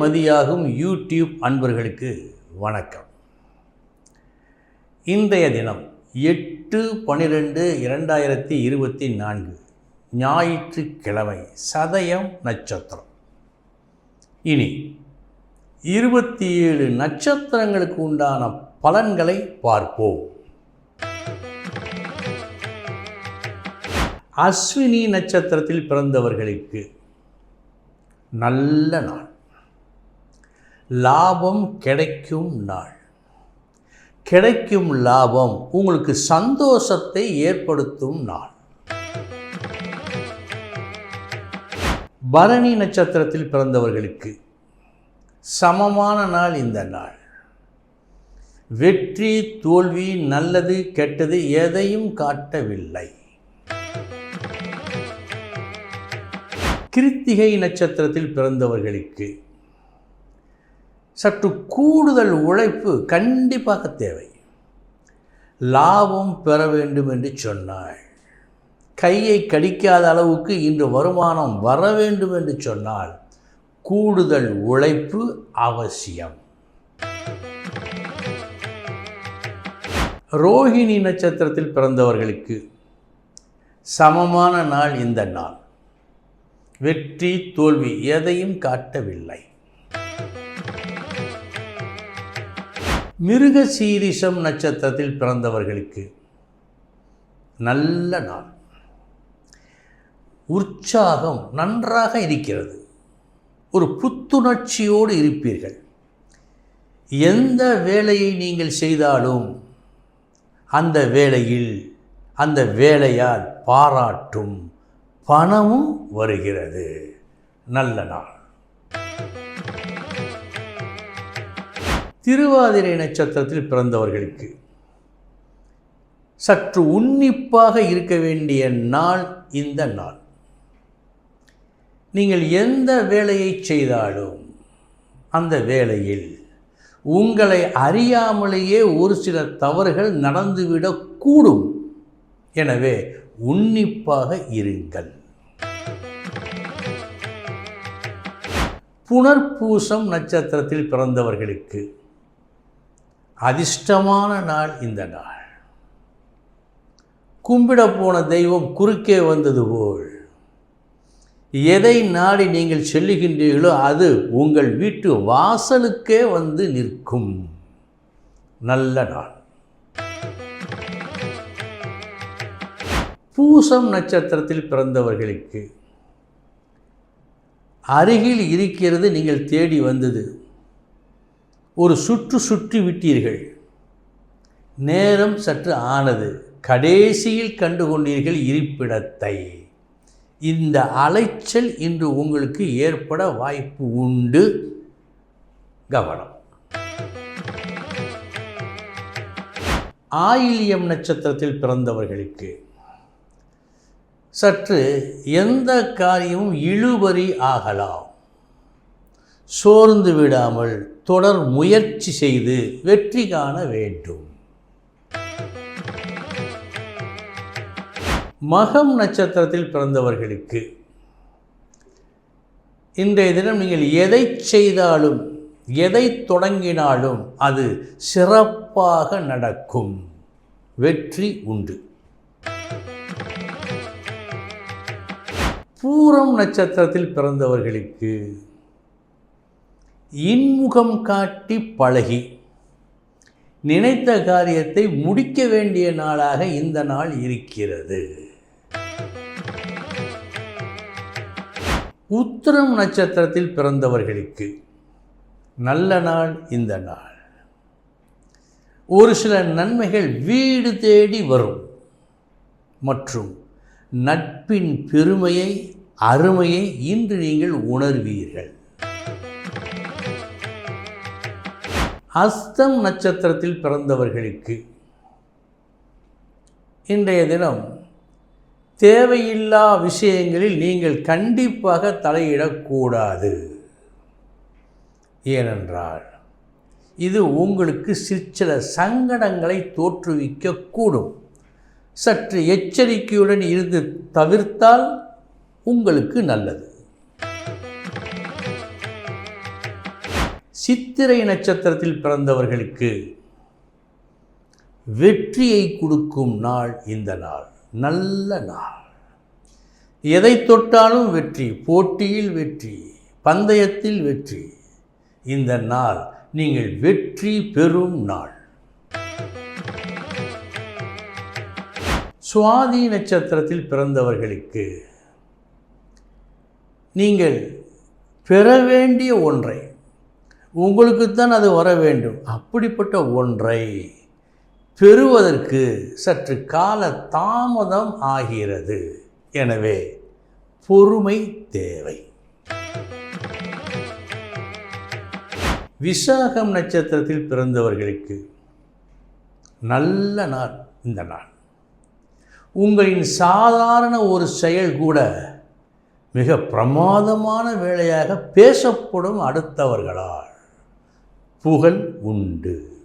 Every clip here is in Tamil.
மதியாகும் யூடியூப் அன்பர்களுக்கு வணக்கம். இன்றைய தினம் எட்டு பன்னிரெண்டு இரண்டாயிரத்தி இருபத்தி நான்கு ஞாயிற்றுக்கிழமை சதயம் நட்சத்திரம். இனி இருபத்தி ஏழு நட்சத்திரங்களுக்கு உண்டான பலன்களை பார்ப்போம். அஸ்வினி நட்சத்திரத்தில் பிறந்தவர்களுக்கு நல்ல நாள். லாபம் கிடைக்கும் நாள். கிடைக்கும் லாபம் உங்களுக்கு சந்தோஷத்தை ஏற்படுத்தும் நாள். பரணி நட்சத்திரத்தில் பிறந்தவர்களுக்கு சமமான நாள் இந்த நாள். வெற்றி தோல்வி நல்லது கெட்டது எதையும் காட்டவில்லை. கிருத்திகை நட்சத்திரத்தில் பிறந்தவர்களுக்கு சற்று கூடுதல் உழைப்பு கண்டிப்பாக தேவை. லாபம் பெற வேண்டும் என்று சொன்னாள். கையை கடிக்காத அளவுக்கு இன்று வருமானம் வர வேண்டும் என்று சொன்னால் கூடுதல் உழைப்பு அவசியம். ரோஹிணி நட்சத்திரத்தில் பிறந்தவர்களுக்கு சமமான நாள் இந்த நாள். வெற்றி தோல்வி எதையும் காட்டவில்லை. மிருக சீரிஷம் நட்சத்திரத்தில் பிறந்தவர்களுக்கு நல்ல நாள். உற்சாகம் நன்றாக இருக்கிறது. ஒரு புத்துணர்ச்சியோடு இருப்பீர்கள். எந்த வேலையை நீங்கள் செய்தாலும் அந்த வேலையில் அந்த வேலையால் பாராட்டும் பணமும் வருகிறது. நல்ல நாள். திருவாதிரை நட்சத்திரத்தில் பிறந்தவர்களுக்கு. சற்று உன்னிப்பாக இருக்க வேண்டிய நாள் இந்த நாள். நீங்கள் எந்த வேலையை செய்தாலும் அந்த வேலையில் உங்களை அறியாமலேயே ஒரு சில தவறுகள் நடந்துவிடக்கூடும் எனவே உன்னிப்பாக இருங்கள். புனர்பூசம் நட்சத்திரத்தில் பிறந்தவர்களுக்கு. அதிர்ஷ்டமான நாள் இந்த நாள். கும்பிட போன தெய்வம் குறுக்கே வந்தது போல். எதை நாடி நீங்கள் செல்லுகின்றீர்களோ அது உங்கள் வீட்டு வாசலுக்கே வந்து நிற்கும். நல்ல நாள். பூசம் நட்சத்திரத்தில் பிறந்தவர்களுக்கு. அருகில் இருக்கிறது நீங்கள் தேடி வந்தது. ஒரு சுற்று சுற்றி விட்டீர்கள். நேரம் சற்று ஆனது. கடைசியில் கண்டு கொண்டீர்கள் இருப்பிடத்தை. இந்த அலைச்சல் இன்று உங்களுக்கு ஏற்பட வாய்ப்பு உண்டு. கவனம். ஆயில்யம் நட்சத்திரத்தில் பிறந்தவர்களுக்கு சற்று எந்த காரியமும் இழுபறி ஆகலாம். சோர்ந்து விடாமல் தொடர் முயற்சி செய்து வெற்றி காண வேண்டும். மகம் நட்சத்திரத்தில் பிறந்தவர்களுக்கு இன்றைய தினம் நீங்கள் எதை செய்தாலும் எதை தொடங்கினாலும் அது சிறப்பாக நடக்கும். வெற்றி உண்டு. பூரம் நட்சத்திரத்தில் பிறந்தவர்களுக்கு இன்முகம் காட்டி பழகி. நினைத்த காரியத்தை முடிக்க வேண்டிய நாளாக இந்த நாள் இருக்கிறது. உத்திரம் நட்சத்திரத்தில் பிறந்தவர்களுக்கு நல்ல நாள் இந்த நாள். ஒரு சில நன்மைகள் வீடு தேடி வரும். மற்றும் நட்பின் பெருமையை அருமையை இன்று நீங்கள் உணர்வீர்கள். அஸ்தம் நட்சத்திரத்தில் பிறந்தவர்களுக்கு இன்றைய தினம் தேவையில்லா விஷயங்களில் நீங்கள் கண்டிப்பாக தலையிடக்கூடாது. ஏனென்றால் இது உங்களுக்கு சிற்சில சங்கடங்களை தோற்றுவிக்கக்கூடும். சற்று எச்சரிக்கையுடன் இருந்து தவிர்த்தால் உங்களுக்கு நல்லது. சித்திரை நட்சத்திரத்தில் பிறந்தவர்களுக்கு வெற்றியை கொடுக்கும் நாள் இந்த நாள். நல்ல நாள். எதை தொட்டாலும் வெற்றி போட்டியில் வெற்றி பந்தயத்தில் வெற்றி. இந்த நாள் நீங்கள் வெற்றி பெறும் நாள். சுவாதி நட்சத்திரத்தில் பிறந்தவர்களுக்கு நீங்கள் பெற வேண்டிய ஒன்றை உங்களுக்குத்தான் அது வர வேண்டும். அப்படிப்பட்ட ஒன்றை பெறுவதற்கு சற்று கால தாமதம் ஆகிறது. எனவே பொறுமை தேவை. விசாகம் நட்சத்திரத்தில் பிறந்தவர்களுக்கு நல்ல நாள் இந்த நாள். உங்களின் சாதாரண ஒரு செயல் கூட மிக பிரமாதமான வேலையாக பேசப்படும் அடுத்தவர்களால். புகழ் உண்டு.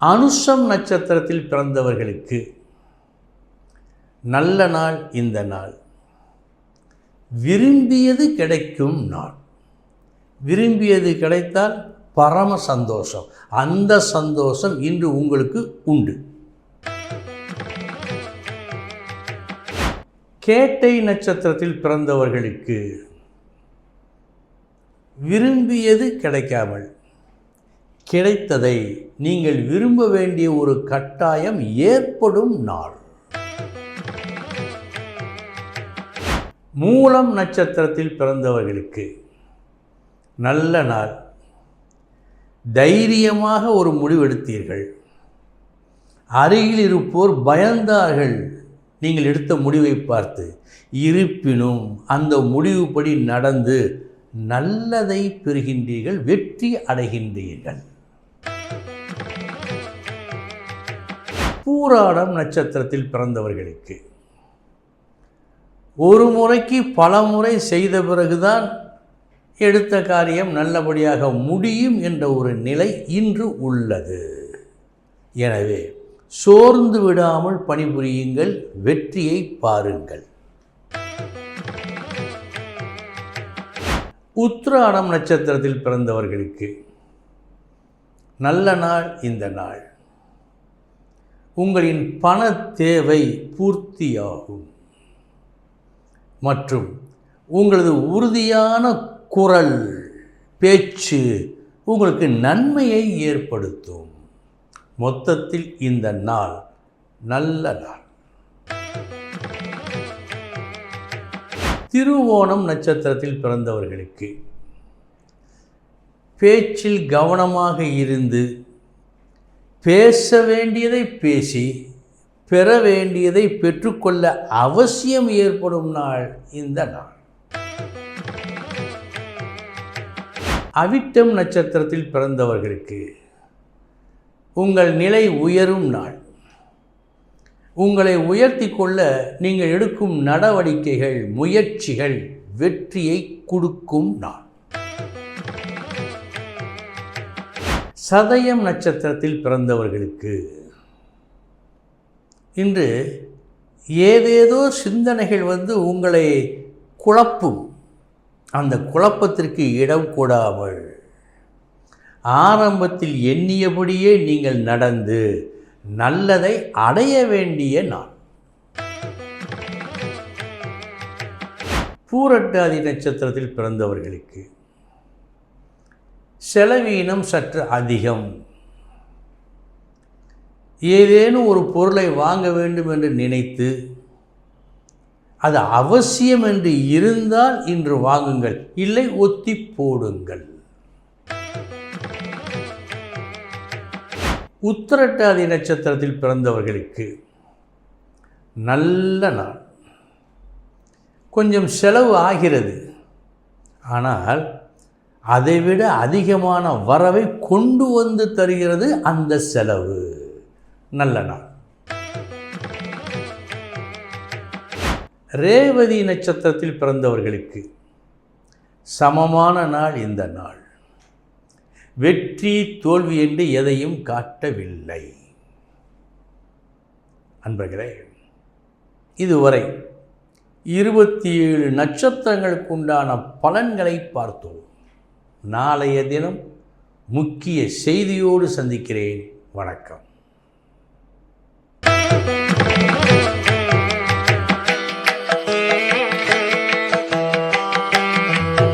அனுஷம் நட்சத்திரத்தில் பிறந்தவர்களுக்கு நல்ல நாள் இந்த நாள். விரும்பியது கிடைக்கும் நாள். விரும்பியது கிடைத்தால் பரம சந்தோஷம். அந்த சந்தோஷம் இன்று உங்களுக்கு உண்டு. கேட்டை நட்சத்திரத்தில் பிறந்தவர்களுக்கு விரும்பியது கிடைக்காமல். கிடைத்ததை நீங்கள் விரும்ப வேண்டிய ஒரு கட்டாயம் ஏற்படும் நாள். மூலம் நட்சத்திரத்தில் பிறந்தவர்களுக்கு நல்ல நாள். தைரியமாக ஒரு முடிவெடுத்தீர்கள் அருகில் இருப்போர் பயந்தார்கள். நீங்கள் எடுத்த முடிவை பார்த்து இருப்பினும் அந்த முடிவுப்படி நடந்து நல்லதை பெறுகின்றீர்கள் வெற்றி அடைகின்றீர்கள். பூராடம் நட்சத்திரத்தில் பிறந்தவர்களுக்கு. ஒரு முறைக்கு பல முறை செய்த பிறகுதான் எடுத்த காரியம் நல்லபடியாக முடியும் என்ற ஒரு நிலை இன்று உள்ளது. எனவே சோர்ந்து விடாமல் பணிபுரியுங்கள் வெற்றியை பாருங்கள். உத்ராடம் நட்சத்திரத்தில் பிறந்தவர்களுக்கு நல்ல நாள் இந்த நாள். உங்களின் பண தேவை பூர்த்தியாகும். மற்றும் உங்களது உறுதியான குரல் பேச்சு உங்களுக்கு நன்மையை ஏற்படுத்தும். மொத்தத்தில் இந்த நாள் நல்ல நாள். திருவோணம் நட்சத்திரத்தில் பிறந்தவர்களுக்கு பேச்சில் கவனமாக இருந்து பேச வேண்டியதை பேசி பெற வேண்டியதை பெற்றுக்கொள்ள அவசியம் ஏற்படும் நாள் இந்த நாள். அவிட்டம் நட்சத்திரத்தில் பிறந்தவர்களுக்கு உங்கள் நிலை உயரும் நாள். உங்களை உயர்த்தி கொள்ள நீங்கள் எடுக்கும் நடவடிக்கைகள் முயற்சிகள் வெற்றியை கொடுக்கும் நாள். சதயம் நட்சத்திரத்தில் பிறந்தவர்களுக்கு இன்று ஏதேதோ சிந்தனைகள் வந்து உங்களை குழப்பும். அந்த குழப்பத்திற்கு இடம் கூடாமல் ஆரம்பத்தில் எண்ணியபடியே நீங்கள் நடந்து நல்லதை அடைய வேண்டிய நாள். பூரட்டாதி நட்சத்திரத்தில் பிறந்தவர்களுக்கு செலவீனம் சற்று அதிகம். ஏதேனும் ஒரு பொருளை வாங்க வேண்டும் என்று நினைத்து அது அவசியம் என்று இருந்தால் இன்று வாங்குங்கள் இல்லை ஒத்தி போடுங்கள். உத்திரட்டாதி நட்சத்திரத்தில் பிறந்தவர்களுக்கு நல்ல நாள். கொஞ்சம் செலவு ஆகிறது. ஆனால் அதைவிட அதிகமான வரவை கொண்டு வந்து தருகிறது அந்த செலவு. நல்ல நாள். ரேவதி நட்சத்திரத்தில் பிறந்தவர்களுக்கு சமமான நாள் இந்த நாள். வெற்றி தோல்வி என்று எதையும் காட்டவில்லை. அன்பர்களே இதுவரை இருபத்தி ஏழு நட்சத்திரங்களுக்கு உண்டான பலன்களை பார்த்தோம். நாளைய தினம் முக்கிய செய்தியோடு சந்திக்கிறேன். வணக்கம்.